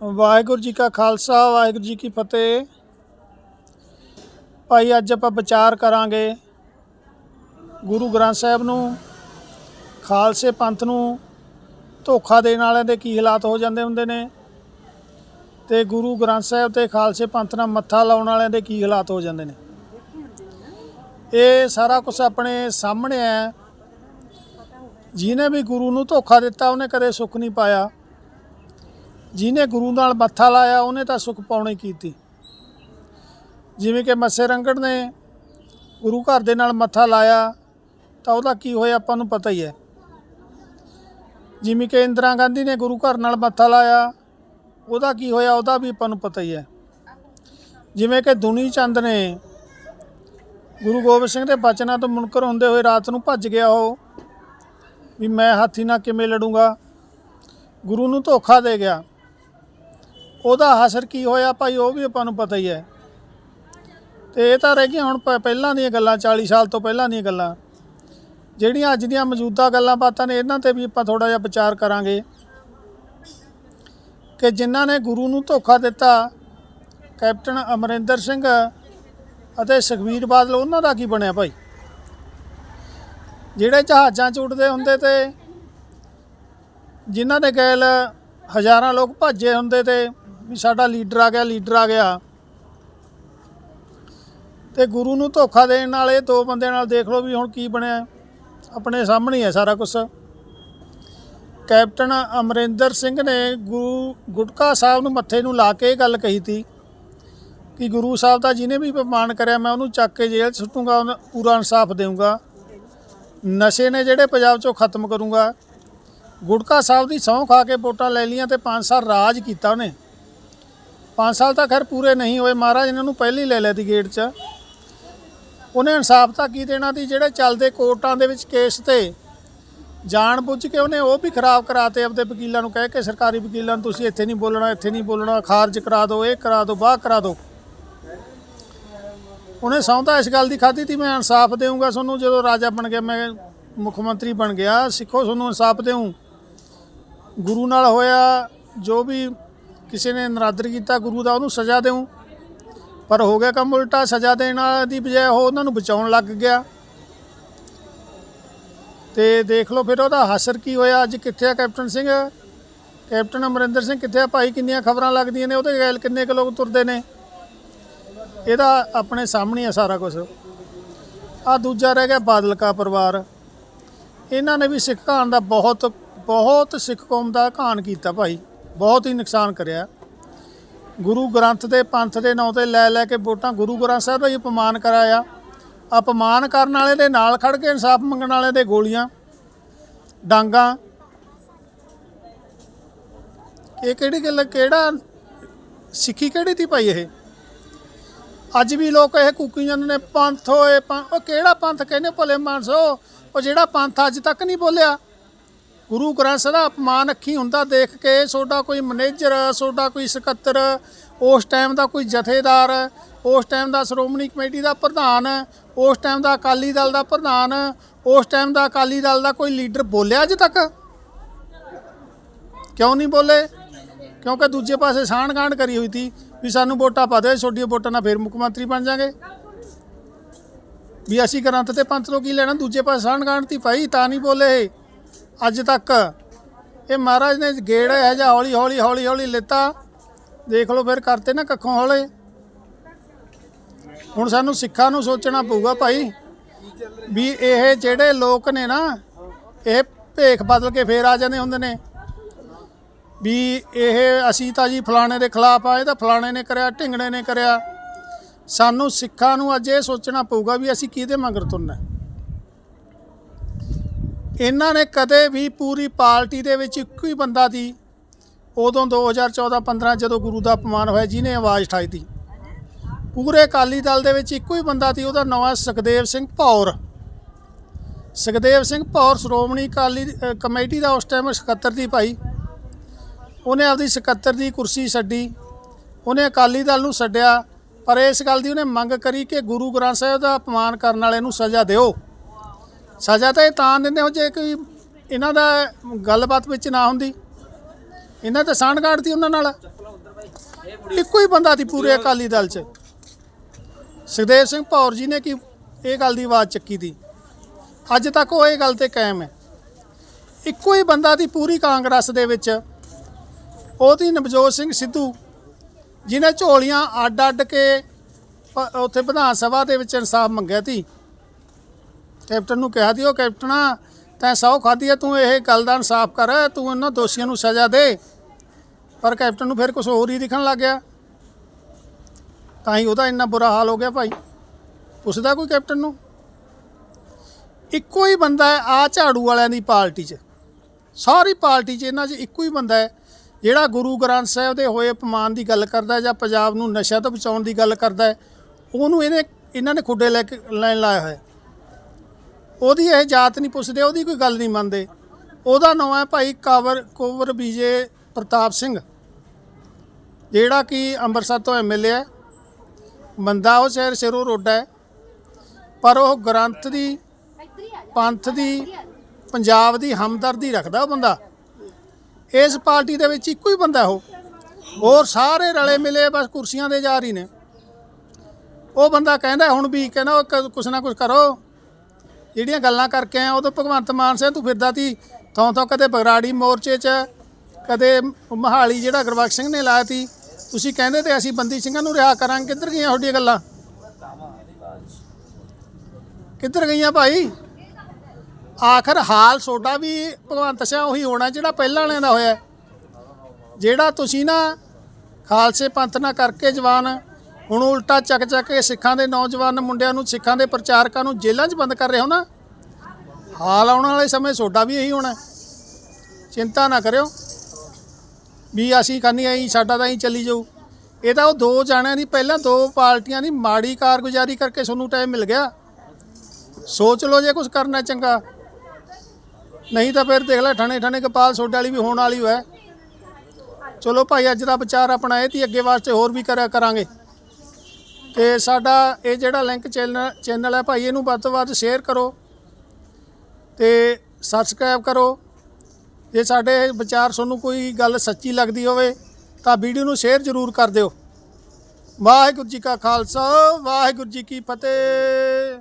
ਵਾਹਿਗੁਰੂ ਜੀ ਕਾ ਖਾਲਸਾ, ਵਾਹਿਗੁਰੂ ਜੀ ਕੀ ਫਤਿਹ। ਭਾਈ, ਅੱਜ ਆਪਾਂ ਵਿਚਾਰ ਕਰਾਂਗੇ ਗੁਰੂ ਗ੍ਰੰਥ ਸਾਹਿਬ ਨੂੰ, ਖਾਲਸੇ ਪੰਥ ਨੂੰ, ਧੋਖਾ ਦੇਣ ਵਾਲਿਆਂ ਦੇ ਕੀ ਹਾਲਾਤ ਹੋ ਜਾਂਦੇ ਹੁੰਦੇ ਨੇ ਤੇ ਗੁਰੂ ਗ੍ਰੰਥ ਸਾਹਿਬ ਤੇ ਖਾਲਸੇ ਪੰਥ ਨਾਲ ਮੱਥਾ ਲਾਉਣ ਵਾਲਿਆਂ ਦੇ ਕੀ ਹਾਲਾਤ ਹੋ ਜਾਂਦੇ ਨੇ। ਇਹ ਸਾਰਾ ਕੁਝ ਆਪਣੇ ਸਾਹਮਣੇ ਹੈ ਜਿਹਨੇ ਵੀ ਗੁਰੂ ਨੂੰ ਧੋਖਾ ਦਿੱਤਾ, ਉਹਨੇ ਕਦੇ ਸੁੱਖ ਨਹੀਂ ਪਾਇਆ। ਜਿਹਨੇ ਗੁਰੂ ਨਾਲ ਮੱਥਾ ਲਾਇਆ, ਉਹਨੇ ਤਾਂ ਸੁੱਖ ਪਾਉਣੀ ਕੀਤੀ। ਜਿਵੇਂ ਕਿ ਮੱਸੇ ਰੰਗੜ ਨੇ ਗੁਰੂ ਘਰ ਦੇ ਨਾਲ ਮੱਥਾ ਲਾਇਆ, ਤਾਂ ਉਹਦਾ ਕੀ ਹੋਇਆ ਆਪਾਂ ਨੂੰ ਪਤਾ ਹੀ ਹੈ। ਜਿਵੇਂ ਕਿ ਇੰਦਰਾ ਗਾਂਧੀ ਨੇ ਗੁਰੂ ਘਰ ਨਾਲ ਮੱਥਾ ਲਾਇਆ, ਉਹਦਾ ਕੀ ਹੋਇਆ, ਉਹਦਾ ਵੀ ਆਪਾਂ ਨੂੰ ਪਤਾ ਹੀ ਹੈ। ਜਿਵੇਂ ਕਿ ਦੁਨੀ ਚੰਦ ਨੇ ਗੁਰੂ ਗੋਬਿੰਦ ਸਿੰਘ ਦੇ ਬਚਨਾਂ ਤੋਂ ਮੁਨਕਰ ਹੁੰਦੇ ਹੋਏ ਰਾਤ ਨੂੰ ਭੱਜ ਗਿਆ ਉਹ, ਵੀ ਮੈਂ ਹਾਥੀ ਨਾਲ ਕਿਵੇਂ ਲੜੂੰਗਾ? ਗੁਰੂ ਨੂੰ ਧੋਖਾ ਦੇ ਗਿਆ। ਉਹਦਾ ਹਸਰ ਕੀ ਹੋਇਆ ਭਾਈ, ਉਹ ਵੀ ਆਪਾਂ ਨੂੰ ਪਤਾ ਹੀ ਹੈ। ਤੇ ਇਹ ਤਾਂ ਰਹਿ ਗਈਆਂ ਹੁਣ ਪ- ਪਹਿਲਾਂ ਦੀਆਂ ਗੱਲਾਂ 40 ਸਾਲ ਤੋਂ ਪਹਿਲਾਂ ਦੀਆਂ ਗੱਲਾਂ। ਜਿਹੜੀਆਂ ਅੱਜ ਦੀਆਂ ਮੌਜੂਦਾ ਗੱਲਾਂ ਬਾਤਾਂ ਨੇ, ਇਹਨਾਂ ਤੇ ਵੀ ਆਪਾਂ ਥੋੜਾ ਜਿਹਾ ਵਿਚਾਰ ਕਰਾਂਗੇ। ਕਿ ਜਿਨ੍ਹਾਂ ਨੇ ਗੁਰੂ ਨੂੰ ਧੋਖਾ ਦਿੱਤਾ, ਕੈਪਟਨ ਅਮਰਿੰਦਰ ਸਿੰਘ ਅਤੇ ਸੁਖਬੀਰ ਬਾਦਲ, ਉਹਨਾਂ ਦਾ ਕੀ ਬਣਿਆ ਭਾਈ? ਜਿਹੜੇ ਜਹਾਜ਼ਾਂ 'ਚ ਉੱਡਦੇ ਹੁੰਦੇ ਤੇ, ਜਿਨ੍ਹਾਂ ਦੇ ਗੈਲ ਹਜ਼ਾਰਾਂ ਲੋਕ ਭੱਜੇ ਹੁੰਦੇ ਤੇ ਵੀ ਸਾਡਾ ਲੀਡਰ ਆ ਗਿਆ, ਲੀਡਰ ਆ ਗਿਆ। ਤੇ ਗੁਰੂ ਨੂੰ ਧੋਖਾ ਦੇਣ ਵਾਲੇ ਦੋ ਬੰਦਿਆਂ ਨਾਲ ਦੇਖ ਲਓ ਵੀ ਹੁਣ ਕੀ ਬਣਿਆ। ਆਪਣੇ ਸਾਹਮਣੇ ਹੈ ਸਾਰਾ ਕੁਝ ਕੈਪਟਨ ਅਮਰਿੰਦਰ ਸਿੰਘ ਨੇ ਗੁਰੂ ਗੁਟਕਾ ਸਾਹਿਬ ਨੂੰ ਮੱਥੇ ਨੂੰ ਲਾ ਕੇ ਇਹ ਗੱਲ ਕਹੀ ਸੀ ਕਿ ਗੁਰੂ ਸਾਹਿਬ ਦਾ ਜਿਹਨੇ ਵੀ ਅਪਮਾਨ ਕਰਿਆ, ਮੈਂ ਉਹਨੂੰ ਚੱਕ ਕੇ ਜੇਲ੍ਹ 'ਚ ਸੁੱਟੂਗਾ, ਉਹਨੂੰ ਪੂਰਾ ਇਨਸਾਫ ਦੇਵਾਂਗਾ ਨਸ਼ੇ ਨੇ ਜਿਹੜੇ ਪੰਜਾਬ 'ਚੋਂ ਖਤਮ ਕਰੂੰਗਾ। ਗੁਟਕਾ ਸਾਹਿਬ ਦੀ ਸਹੁੰ ਖਾ ਕੇ ਵੋਟਾਂ ਲੈ ਲੀਆਂ ਤੇ 5 ਸਾਲ ਰਾਜ ਕੀਤਾ ਉਹਨੇ। 5 ਸਾਲ ਤਾਂ ਖੈਰ ਪੂਰੇ ਨਹੀਂ ਹੋਏ। ਮਹਾਰਾਜ ਇਹਨਾਂ ਨੂੰ ਪਹਿਲੀ ਲੈ ਲਿਆ ਦੀ ਗੇਟ 'ਚ। ਉਹਨੇ ਇਨਸਾਫ ਤਾਂ ਕੀ ਦੇਣਾ ਸੀ ਜਿਹੜੇ ਚੱਲਦੇ ਕੋਰਟਾਂ ਦੇ ਵਿੱਚ ਕੇਸ ਤੇ ਜਾਣ ਬੁੱਝ ਕੇ ਉਹਨੇ ਉਹ ਵੀ ਖਰਾਬ ਕਰਾਤੇ ਆਪਦੇ ਵਕੀਲਾਂ ਨੂੰ। ਕਹਿ ਕੇ ਸਰਕਾਰੀ ਵਕੀਲਾਂ ਨੂੰ, ਤੁਸੀਂ ਇੱਥੇ ਨਹੀਂ ਬੋਲਣਾ, ਇੱਥੇ ਨਹੀਂ ਬੋਲਣਾ। ਖਾਰਜ ਕਰਾ ਦਿਓ, ਇਹ ਕਰਾ ਦਿਓ ਬਾਹ ਕਰਾ ਦਿਓ। ਉਹਨੇ ਸੌਂਦਾ ਇਸ ਗੱਲ ਦੀ ਖਾਧੀ ਤੀ, ਮੈਂ ਇਨਸਾਫ ਦੇਵਾਂਗਾ ਤੁਹਾਨੂੰ। ਜਦੋਂ ਰਾਜਾ ਬਣ ਗਿਆ, ਮੈਂ ਮੁੱਖ ਮੰਤਰੀ ਬਣ ਗਿਆ। ਸਿੱਖੋ, ਤੁਹਾਨੂੰ ਇਨਸਾਫ ਦੇਵਾਂ ਗੁਰੂ ਨਾਲ ਹੋਇਆ, ਜੋ ਵੀ ਕਿਸੇ ਨੇ ਨਰਾਦਰ ਕੀਤਾ, ਗੁਰੂ ਦਾ ਉਹਨੂੰ ਸਜ਼ਾ ਦੇਵਾਂ ਪਰ ਹੋ ਗਿਆ ਕੰਮ ਉਲਟਾ, ਸਜ਼ਾ ਦੇਣ ਦੀ ਬਜਾਏ ਉਹ ਉਹਨਾਂ ਨੂੰ ਬਚਾਉਣ ਲੱਗ ਗਿਆ। ਤੇ ਦੇਖ ਲਓ ਫਿਰ ਉਹਦਾ ਹਸਰ ਕੀ ਹੋਇਆ। ਅੱਜ ਕਿੱਥੇ ਆ ਕੈਪਟਨ ਸਿੰਘ? ਕੈਪਟਨ ਅਮਰਿੰਦਰ ਸਿੰਘ ਕਿੱਥੇ ਆ? ਭਾਈ ਕਿੰਨੀਆਂ ਖਬਰਾਂ ਲੱਗਦੀਆਂ ਨੇ? ਉਹਦੇ ਗੈਲ ਕਿੰਨੇ ਕੁ ਲੋਕ ਤੁਰਦੇ ਨੇ? ਇਹਦਾ ਆਪਣੇ ਸਾਹਮਣੇ ਆ ਸਾਰਾ ਕੁਝ ਆ ਦੂਜਾ ਰਹਿ ਗਿਆ ਬਾਦਲ ਕਾ ਪਰਿਵਾਰ। ਇਹਨਾਂ ਨੇ ਵੀ ਸਿੱਖ ਕੌਮ ਦਾ ਬਹੁਤ ਬਹੁਤ ਸਿੱਖ ਕੌਮ ਦਾ ਘਾਣ ਕੀਤਾ ਭਾਈ। ਬਹੁਤ ਹੀ ਨੁਕਸਾਨ ਕਰਿਆ। ਗੁਰੂ ਗ੍ਰੰਥ ਦੇ ਪੰਥ ਦੇ ਨਾਂ ਤੇ ਲੈ ਲੈ ਕੇ ਵੋਟਾਂ ਗੁਰੂ ਗ੍ਰੰਥ ਸਾਹਿਬ ਦਾ ਹੀ ਅਪਮਾਨ ਕਰਾਇਆ। ਅਪਮਾਨ ਕਰਨ ਵਾਲੇ ਦੇ ਨਾਲ ਖੜ ਕੇ ਇਨਸਾਫ ਮੰਗਣ ਵਾਲੇ ਦੇ ਗੋਲੀਆਂ, ਡਾਂਗਾ। ਇਹ ਕਿਹੜੀ ਗੱਲ, ਕਿਹੜਾ ਸਿੱਖੀ ਕਿਹੜੀ ਤੀ ਭਾਈ ਇਹ? ਅੱਜ ਵੀ ਲੋਕ ਇਹ ਕੂਕੀ ਜਾਂਦੇ ਨੇ, ਪੰਥ ਹੋਏ ਪੰ- ਉਹ ਕਿਹੜਾ ਪੰਥ ਕਹਿੰਦੇ ਭਲੇ ਮਾਨਸੋ? ਉਹ ਜਿਹੜਾ ਪੰਥ ਅੱਜ ਤੱਕ ਨਹੀਂ ਬੋਲਿਆ। ਗੁਰੂ ਗ੍ਰੰਥ ਸਾਹਿਬ ਦਾ ਅਪਮਾਨ ਅੱਖੀ ਹੁੰਦਾ ਦੇਖ ਕੇ ਤੁਹਾਡਾ ਕੋਈ ਮੈਨੇਜਰ ਤੁਹਾਡਾ ਕੋਈ ਸਕੱਤਰ, ਉਸ ਟਾਈਮ ਦਾ ਕੋਈ ਜਥੇਦਾਰ, ਉਸ ਟਾਈਮ ਦਾ ਸ਼੍ਰੋਮਣੀ ਕਮੇਟੀ ਦਾ ਪ੍ਰਧਾਨ, ਉਸ ਟਾਈਮ ਦਾ ਅਕਾਲੀ ਦਲ ਦਾ ਪ੍ਰਧਾਨ, ਉਸ ਟਾਈਮ ਦਾ ਅਕਾਲੀ ਦਲ ਦਾ ਕੋਈ ਲੀਡਰ ਬੋਲਿਆ ਅੱਜ ਤੱਕ? ਕਿਉਂ ਨਹੀਂ ਬੋਲੇ? ਕਿਉਂਕਿ ਦੂਜੇ ਪਾਸੇ ਸਾਂਢ-ਗਾਂਢ ਕਰੀ ਹੋਈ ਸੀ ਵੀ ਸਾਨੂੰ ਵੋਟਾਂ ਪਾ ਦਿਓ ਛੋਟੀਆਂ ਵੋਟਾਂ ਨਾਲ ਫੇਰ ਮੁੱਖ ਮੰਤਰੀ ਬਣ ਜਾਾਂਗੇ। ਵੀ ਅਸੀਂ ਗ੍ਰੰਥ ਤੇ ਪੰਥ ਤੋਂ ਕੀ ਲੈਣਾ? ਦੂਜੇ ਪਾਸੇ ਸਾਂਢ-ਗਾਂਢ ਤੀ ਭਾਈ, ਤਾਂ ਨਹੀਂ ਬੋਲੇ ਇਹ। ਅੱਜ ਤੱਕ। ਇਹ ਮਹਾਰਾਜ ਨੇ ਗੇੜ ਹੈ ਜਿਹਾ ਹੌਲੀ ਹੌਲੀ ਹੌਲੀ ਹੌਲੀ ਲਿੱਤਾ। ਦੇਖ ਲਓ ਫਿਰ ਕਰਤੇ ਨਾ ਕੱਖੋਂ ਹੌਲੇ। ਹੁਣ ਸਾਨੂੰ ਸਿੱਖਾਂ ਨੂੰ ਸੋਚਣਾ ਪਊਗਾ ਭਾਈ ਵੀ ਇਹ ਜਿਹੜੇ ਲੋਕ ਨੇ ਨਾ, ਇਹ ਭੇਖ ਬਦਲ ਕੇ ਫੇਰ ਆ ਜਾਂਦੇ ਹੁੰਦੇ ਨੇ। ਵੀ ਇਹ ਅਸੀਂ ਤਾਂ ਜੀ ਫਲਾਣੇ ਦੇ ਖਿਲਾਫ ਆਏ ਤਾਂ ਫਲਾਣੇ ਨੇ ਕਰਿਆ, ਢਿੰਗਣੇ ਨੇ ਕਰਿਆ। ਸਾਨੂੰ ਸਿੱਖਾਂ ਨੂੰ ਅੱਜ ਇਹ ਸੋਚਣਾ ਪਊਗਾ ਵੀ ਅਸੀਂ ਕਿਹਦੇ ਮਗਰ ਤੁਰਨਾ ਇਹਨਾਂ ਨੇ ਕਦੇ ਵੀ ਪੂਰੀ ਪਾਰਟੀ ਦੇ ਵਿੱਚ ਇੱਕੋ ਹੀ ਬੰਦਾ ਸੀ। ਉਦੋਂ 2014 15 ਜਦੋਂ ਗੁਰੂ ਦਾ ਅਪਮਾਨ ਹੋਇਆ, ਜਿਹਨੇ ਆਵਾਜ਼ ਉਠਾਈ ਤੀ ਪੂਰੇ ਅਕਾਲੀ ਦਲ ਦੇ ਵਿੱਚ ਇੱਕੋ ਹੀ ਬੰਦਾ ਸੀ, ਉਹਦਾ ਨਾਮ ਹੈ ਸੁਖਦੇਵ ਸਿੰਘ ਭੌਰ। ਸੁਖਦੇਵ ਸਿੰਘ ਭੌਰ ਸ਼੍ਰੋਮਣੀ ਅਕਾਲੀ ਕਮੇਟੀ ਦਾ ਉਸ ਟਾਈਮ ਸਕੱਤਰ ਦੀ ਭਾਈ। ਉਹਨੇ ਆਪਦੀ ਸਕੱਤਰ ਦੀ ਕੁਰਸੀ ਛੱਡੀ। ਉਹਨੇ ਅਕਾਲੀ ਦਲ ਨੂੰ ਛੱਡਿਆ, ਪਰ ਇਸ ਗੱਲ ਦੀ ਉਹਨੇ ਮੰਗ ਕਰੀ ਕਿ ਗੁਰੂ ਗ੍ਰੰਥ ਸਾਹਿਬ ਦਾ ਅਪਮਾਨ ਕਰਨ ਵਾਲੇ ਨੂੰ ਸਜ਼ਾ ਦਿਓ। ਸਜ਼ਾ ਤਾਂ ਇਹ ਤਾਂ ਦਿੰਦੇ ਹੋ ਜੇ ਕੋਈ ਇਹਨਾਂ ਦਾ ਗੱਲਬਾਤ ਵਿੱਚ ਨਾ ਹੁੰਦੀ। ਇਹਨਾਂ 'ਤੇ ਸਾਂਢ ਗਾੜਤੀ ਉਹਨਾਂ ਨਾਲ। ਇੱਕੋ ਹੀ ਬੰਦਾ ਸੀ ਪੂਰੇ ਅਕਾਲੀ ਦਲ 'ਚ। ਸੁਖਦੇਵ ਸਿੰਘ ਭੌਰ ਜੀ ਨੇ ਕੀ ਇਹ ਗੱਲ ਦੀ ਆਵਾਜ਼ ਚੱਕੀ ਦੀ ਅੱਜ ਤੱਕ ਉਹ ਇਹ ਗੱਲ ਤੇ ਕਾਇਮ ਹੈ। ਇੱਕੋ ਹੀ ਬੰਦਾ ਦੀ ਪੂਰੀ ਕਾਂਗਰਸ ਦੇ ਵਿੱਚ। ਉਹਦੀ ਨਵਜੋਤ ਸਿੰਘ ਸਿੱਧੂ ਜਿਨੇ ਝੋਲੀਆਂ ਅੱਡ ਅੱਡ ਕੇ ਉੱਥੇ ਵਿਧਾਨ ਸਭਾ ਦੇ ਵਿੱਚ ਇਨਸਾਫ ਮੰਗਿਆ ਸੀ ਕੈਪਟਨ ਨੂੰ ਕਿਹਾ ਸੀ ਉਹ ਕੈਪਟਨਾ, ਤੈਂ ਸੌ ਖਾਧੀ ਹੈ, ਤੂੰ ਇਹ ਗੱਲ ਦਾ ਇਨਸਾਫ ਕਰ, ਤੂੰ ਇਹਨਾਂ ਦੋਸ਼ੀਆਂ ਨੂੰ ਸਜ਼ਾ ਦੇ। ਪਰ ਕੈਪਟਨ ਨੂੰ ਫਿਰ ਕੁਝ ਹੋਰ ਹੀ ਦਿਖਣ ਲੱਗ ਗਿਆ। ਤਾਂ ਹੀ ਉਹਦਾ ਇੰਨਾ ਬੁਰਾ ਹਾਲ ਹੋ ਗਿਆ ਭਾਈ। ਪੁੱਛਦਾ ਕੋਈ ਕੈਪਟਨ ਨੂੰ? ਇੱਕੋ ਹੀ ਬੰਦਾ ਹੈ ਆ ਝਾੜੂ ਵਾਲਿਆਂ ਦੀ ਪਾਰਟੀ 'ਚ। ਸਾਰੀ ਪਾਰਟੀ 'ਚ ਇਹਨਾਂ 'ਚ ਇੱਕੋ ਹੀ ਬੰਦਾ ਹੈ, ਜਿਹੜਾ ਗੁਰੂ ਗ੍ਰੰਥ ਸਾਹਿਬ ਦੇ ਹੋਏ ਅਪਮਾਨ ਦੀ ਗੱਲ ਕਰਦਾ ਜਾਂ ਪੰਜਾਬ ਨੂੰ ਨਸ਼ਾ ਤੋਂ ਬਚਾਉਣ ਦੀ ਗੱਲ ਕਰਦਾ ਉਹਨੂੰ ਇਹਨੇ, ਇਹਨਾਂ ਨੇ ਖੁੱਡੇ ਲੈ ਕੇ, ਲੈਣ ਲਾਇਆ ਹੋਇਆ ਉਹਦੀ ਇਹ ਜਾਤ ਨਹੀਂ ਪੁੱਛਦੇ, ਉਹਦੀ ਕੋਈ ਗੱਲ ਨਹੀਂ ਮੰਨਦੇ। ਉਹਦਾ ਨਾਮ ਹੈ ਭਾਈ ਕਾਵਰ, ਕੋਵਰ ਵਿਜੇ ਪ੍ਰਤਾਪ ਸਿੰਘ। ਜਿਹੜਾ ਕਿ ਅੰਮ੍ਰਿਤਸਰ ਤੋਂ ਐਮਐਲਏ ਹੈ। ਬੰਦਾ ਉਹ ਸ਼ਹਿਰ ਸਿਰੋਂ ਰੋਡਾ ਹੈ। ਪਰ ਉਹ ਗ੍ਰੰਥ ਦੀ, ਪੰਥ ਦੀ, ਪੰਜਾਬ ਦੀ ਹਮਦਰਦੀ ਰੱਖਦਾ ਉਹ ਬੰਦਾ। ਇਸ ਪਾਰਟੀ ਦੇ ਵਿੱਚ ਇੱਕੋ ਹੀ ਬੰਦਾ ਉਹ। ਹੋਰ ਸਾਰੇ ਰਲੇ ਮਿਲੇ ਬਸ ਕੁਰਸੀਆਂ ਦੇ ਜਾ ਰਹੀ ਨੇ। ਉਹ ਬੰਦਾ ਕਹਿੰਦਾ, ਹੁਣ ਵੀ ਕਹਿੰਦਾ, ਉਹ ਕ- ਕੁਛ ਨਾ ਕੁਛ ਕਰੋ। ਜਿਹੜੀਆਂ ਗੱਲਾਂ ਕਰਕੇ ਆਇਆ ਉਦੋਂ ਭਗਵੰਤ ਮਾਨ ਸਿੰਘ ਤੂੰ ਫਿਰਦਾ ਤੀ। ਥੋਂ ਥੋਂ ਕਦੇ ਬਗਰਾੜੀ ਮੋਰਚੇ 'ਚ, ਕਦੇ ਮਹਾਲੀ ਜਿਹੜਾ ਗੁਰਬਖਸ਼ ਸਿੰਘ ਨੇ ਲਾਇਆ ਤੀ। ਤੁਸੀਂ ਕਹਿੰਦੇ ਤੇ ਅਸੀਂ ਬੰਦੀ ਸਿੰਘਾਂ ਨੂੰ ਰਿਹਾ ਕਰਾਂਗੇ। ਕਿੱਧਰ ਗਈਆਂ ਤੁਹਾਡੀਆਂ ਗੱਲਾਂ? ਕਿੱਧਰ ਗਈਆਂ ਭਾਈ? ਆਖਰ ਹਾਲ ਤੁਹਾਡਾ ਵੀ ਭਗਵੰਤ ਸਿੰਘ ਉਹੀ ਹੋਣਾ ਜਿਹੜਾ ਪਹਿਲਾਂ ਵਾਲਿਆਂ ਦਾ ਹੋਇਆ। ਜਿਹੜਾ ਤੁਸੀਂ ਨਾ ਖਾਲਸੇ ਪੰਥ ਨਾਲ ਕਰਕੇ ਜਵਾਨ ਹੁਣ ਉਲਟਾ ਚੱਕ ਚੱਕ ਕੇ ਸਿੱਖਾਂ ਦੇ ਨੌਜਵਾਨ ਮੁੰਡਿਆਂ ਨੂੰ ਸਿੱਖਾਂ ਦੇ ਪ੍ਰਚਾਰਕਾਂ ਨੂੰ ਜੇਲ੍ਹਾਂ 'ਚ ਬੰਦ ਕਰ ਰਹੇ ਹੋ ਨਾ? ਹਾਲ ਆਉਣ ਵਾਲੇ ਸਮੇਂ ਤੁਹਾਡਾ ਵੀ ਇਹੀ ਹੋਣਾ। ਚਿੰਤਾ ਨਾ ਕਰਿਓ। ਵੀ ਅਸੀਂ ਕਰਨੀ ਆਈ ਸਾਡਾ ਤਾਂ ਹੀ ਚੱਲੀ ਜਾਊ। ਇਹ ਤਾਂ ਉਹ ਦੋ ਜਾਣਿਆਂ ਦੀ, ਪਹਿਲਾਂ ਦੋ ਪਾਰਟੀਆਂ ਦੀ ਮਾੜੀ ਕਾਰਗੁਜ਼ਾਰੀ ਕਰਕੇ ਤੁਹਾਨੂੰ ਟਾਈਮ ਮਿਲ ਗਿਆ। ਸੋਚ ਲਓ ਜੇ ਕੁਝ ਕਰਨਾ ਚੰਗਾ। ਨਹੀਂ ਤਾਂ ਫਿਰ ਦੇਖ ਲੈ ਠਾਣੇ ਠਾਣੇ ਕਪਾਲ ਸੋਡੇ ਵਾਲੀ ਵੀ ਹੋਣ ਵਾਲੀ ਹੋਇਆ। ਚਲੋ ਭਾਈ, ਅੱਜ ਦਾ ਵਿਚਾਰ ਆਪਣਾ ਇਹ ਤੀ ਅੱਗੇ ਵਾਸਤੇ ਹੋਰ ਵੀ ਕਰਿਆ ਕਰਾਂਗੇ। ਤੇ ਸਾਡਾ ਇਹ ਜਿਹੜਾ ਲਿੰਕ ਚੈਨਲ ਚੈਨਲ ਹੈ ਭਾਈ, ਇਹਨੂੰ ਵੱਧ ਤੋਂ ਵੱਧ ਸ਼ੇਅਰ ਕਰੋ ਤੇ ਸਬਸਕ੍ਰਾਈਬ ਕਰੋ। ਜੇ ਸਾਡੇ ਵਿਚਾਰ ਤੁਹਾਨੂੰ ਕੋਈ ਗੱਲ ਸੱਚੀ ਲੱਗਦੀ ਹੋਵੇ, ਤਾਂ ਵੀਡੀਓ ਨੂੰ ਸ਼ੇਅਰ ਜ਼ਰੂਰ ਕਰ ਦਿਓ। ਵਾਹਿਗੁਰੂ ਜੀ ਕਾ ਖਾਲਸਾ, ਵਾਹਿਗੁਰੂ ਜੀ ਕੀ ਫਤਿਹ।